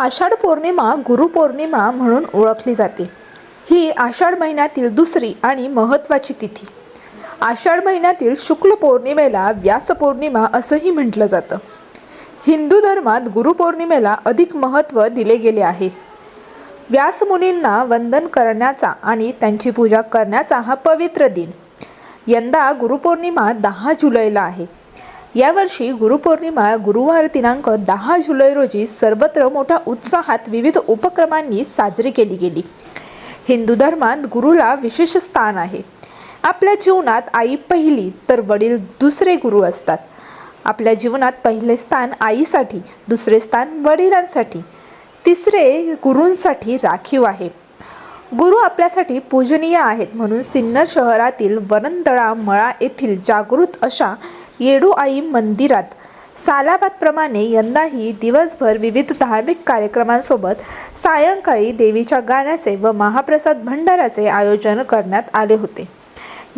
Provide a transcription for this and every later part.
आषाढ पौर्णिमा गुरुपौर्णिमा म्हणून ओळखली जाते. ही आषाढ महिन्यातील दुसरी आणि महत्त्वाची तिथी. आषाढ महिन्यातील शुक्ल पौर्णिमेला व्यास पौर्णिमा असंही म्हटलं जातं. हिंदू धर्मात गुरुपौर्णिमेला अधिक महत्त्व दिले गेले आहे. व्यासमुनींना वंदन करण्याचा आणि त्यांची पूजा करण्याचा हा पवित्र दिन. यंदा गुरुपौर्णिमा दहा जुलैला आहे. यावर्षी गुरुपौर्णिमा गुरुवार दिनांक दहा जुलै रोजी सर्वत्र मोठ्या उत्साहात विविध उपक्रमांनी साजरी केली गेली. हिंदू धर्मात गुरुला विशेष स्थान आहे. आपल्या जीवनात आई पहिली तर वडील दुसरे गुरु असतात. आपल्या जीवनात पहिले स्थान आईसाठी दुसरे स्थान वडिलांसाठी तिसरे गुरूंसाठी राखीव आहे. गुरु आपल्यासाठी पूजनीय आहेत म्हणून सिन्नर शहरातील वरंदळा मळा येथील जागृत अशा येडूआई मंदिरात. सालाबादप्रमाणे यंदाही दिवसभर विविध धार्मिक कार्यक्रमांसोबत सायंकाळी देवीच्या गाण्याचे व महाप्रसाद भंडाराचे आयोजन करण्यात आले होते.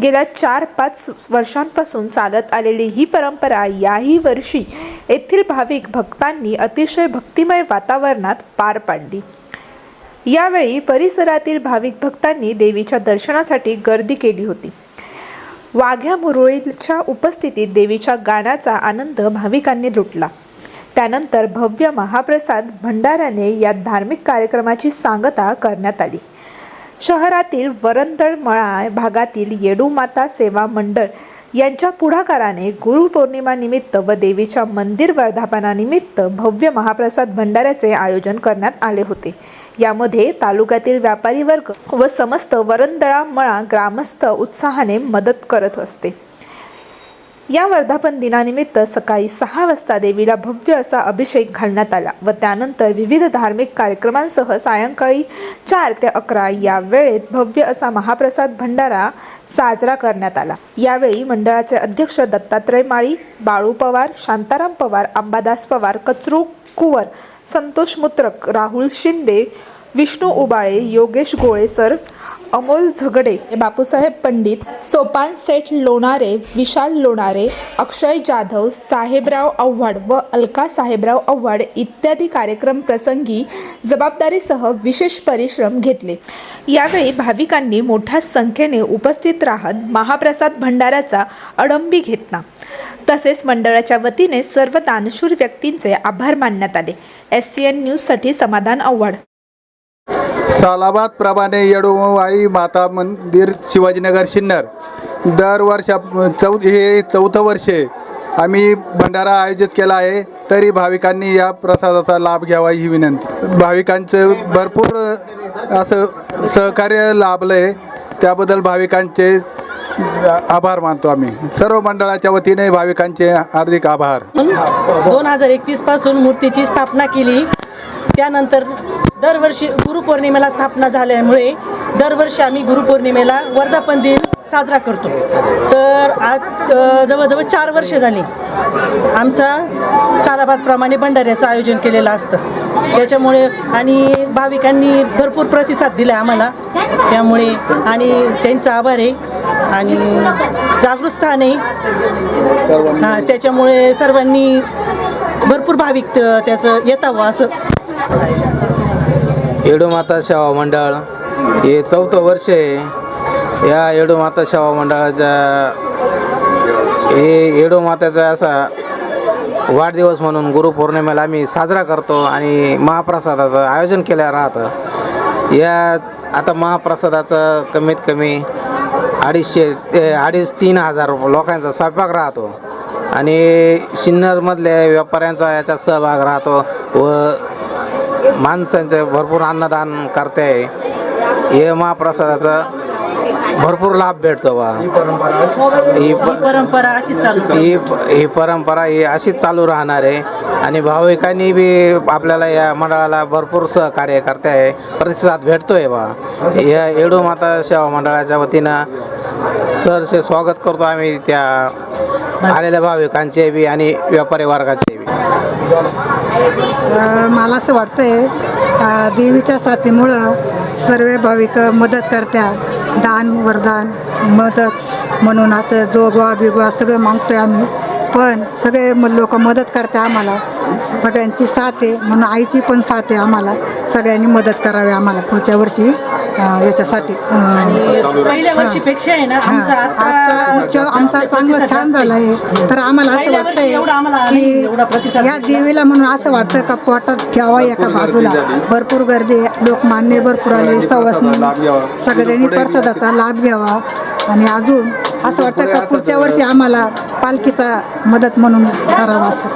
गेल्या चार पाच वर्षांपासून चालत आलेली ही परंपरा याही वर्षी येथील भाविक भक्तांनी अतिशय भक्तिमय वातावरणात पार पाडली. यावेळी परिसरातील भाविक भक्तांनी देवीच्या दर्शनासाठी गर्दी केली होती. वाघ्या मुरळीच्या उपस्थितीत देवीच्या गाण्याचा आनंद भाविकांनी लुटला. त्यानंतर भव्य महाप्रसाद भंडाऱ्याने या धार्मिक कार्यक्रमाची सांगता करण्यात आली. शहरातील वरंदळ मळा भागातील येडूमाता सेवा मंडळ यांच्या पुढाकाराने गुरुपौर्णिमानिमित्त व देवीच्या मंदिर वर्धापनानिमित्त भव्य महाप्रसाद भंडाऱ्याचे आयोजन करण्यात आले होते. यामध्ये तालुक्यातील व्यापारी वर्ग व समस्त वरंदळा मळा ग्रामस्थ उत्साहाने मदत करत असते. या वर्धापन दिनानिमित्त सकाळी सहा वाजता देवीला भव्य असा अभिषेक घालण्यात आला व त्यानंतर विविध धार्मिक कार्यक्रमांसह सायंकाळी चार ते अकरा या वेळेत भव्य असा महाप्रसाद भंडारा साजरा करण्यात आला. यावेळी मंडळाचे अध्यक्ष दत्तात्रय माळी बाळू पवार शांताराम पवार अंबादास पवार कचरू कुवर संतोष मुत्रक राहुल शिंदे विष्णू उबाळे योगेश गोळे सर अमोल झगडे बापूसाहेब पंडित सोपान सेठ लोणारे विशाल लोणारे अक्षय जाधव साहेबराव आव्हाड व अलका साहेबराव आव्हाड इत्यादी कार्यक्रम प्रसंगी जबाबदारीसह विशेष परिश्रम घेतले. यावेळी भाविकांनी मोठ्या संख्येने उपस्थित राहत महाप्रसाद भंडाऱ्याचा अडंबी घेतला. तसेच मंडळाच्या वतीने सर्व दानशूर व्यक्तींचे आभार मानण्यात आले. एस सी एन न्यूजसाठी समाधान आव्हाड. सालाबाद प्रमाणे येडूबाई माता मंदिर शिवाजीनगर सिन्नर दर वर्षा चौ हे चौथं वर्ष आम्ही भंडारा आयोजित केला आहे तरी भाविकांनी या प्रसादाचा लाभ घ्यावा ही विनंती. भाविकांचं भरपूर असं सहकार्य लाभलं आहे त्याबद्दल भाविकांचे आभार मानतो आम्ही. सर्व मंडळाच्या वतीने भाविकांचे हार्दिक आभार. दोन हजार एकवीसपासून मूर्तीची स्थापना केली. त्यानंतर दरवर्षी गुरुपौर्णिमेला स्थापना झाल्यामुळे दरवर्षी आम्ही गुरुपौर्णिमेला वर्धापन दिन साजरा करतो. तर आज जवळजवळ चार वर्षे झाली आमचा सालाबादप्रमाणे भंडाऱ्याचं आयोजन केलेलं असतं. त्याच्यामुळे आणि भाविकांनी भरपूर प्रतिसाद दिला आम्हाला. त्यामुळे आणि त्यांचा आभार आहे. आणि जागृत स्थान आहे हां त्याच्यामुळे सर्वांनी भरपूर भाविक त्याचं येतावं असं येडूमाता सेवा मंडळ. हे चौथं वर्ष आहे. या येडूमाता सेवा मंडळाच्या हे येडूमाताचा असा वाढदिवस म्हणून गुरुपौर्णिमेला आम्ही साजरा करतो आणि महाप्रसादाचं आयोजन केलं राहतं. या आता महाप्रसादाचं कमीत कमी अडीचशे ते अडीच तीन हजार लोकांचा स्वयंपाक राहतो. आणि सिन्नरमधल्या व्यापाऱ्यांचा याच्यात सहभाग राहतो व माणसांचे भरपूर अन्नदान करते. हे महाप्रसादाचा भरपूर लाभ भेटतो बा. ही ही परंपरा अशीच चालू ही ही परंपरा ही अशीच चालू राहणार आहे. आणि भाविकांनी बी आपल्याला या मंडळाला भरपूर सहकार्य करते. आहे प्रतिसाद भेटतोय बा. या येडू माता सेवा मंडळाच्या वतीनं स- सरचे स्वागत करतो आम्ही त्या आलेल्या भाविकांचे बी आणि व्यापारी वर्गाचे बी. मला असं वाटतंय देवीच्या साथीमुळं सर्व भाविक मदत करतात दान वरदान मदत म्हणून असं जोगवा बिगवा सगळं मागतोय आम्ही. पण सगळे लोक मदत करते आम्हाला. सगळ्यांची साथ आहे म्हणून आईची पण साथ आहे आम्हाला. सगळ्यांनी मदत करावी आम्हाला पुढच्या वर्षी याच्यासाठी. अं, पहिल्या वर्षीपेक्षा आहे ना आमचा आजचा आमचा चांगला छान झाला आहे. तर आम्हाला असं वाटतंय एवढा आम्हाला नाही, एवढा की प्रतिसाद या देवीला म्हणून असं वाटतं का पोटात ठेवा एका बाजूला. भरपूर गर्दी. आहे. लोकमान्य भरपूर आले सवासनी सगळ्यांनी प्रसादाचा लाभ घ्यावा. आणि अजून असं वाटतं का पुढच्या वर्षी आम्हाला पालखीचा मदत म्हणून करावा असं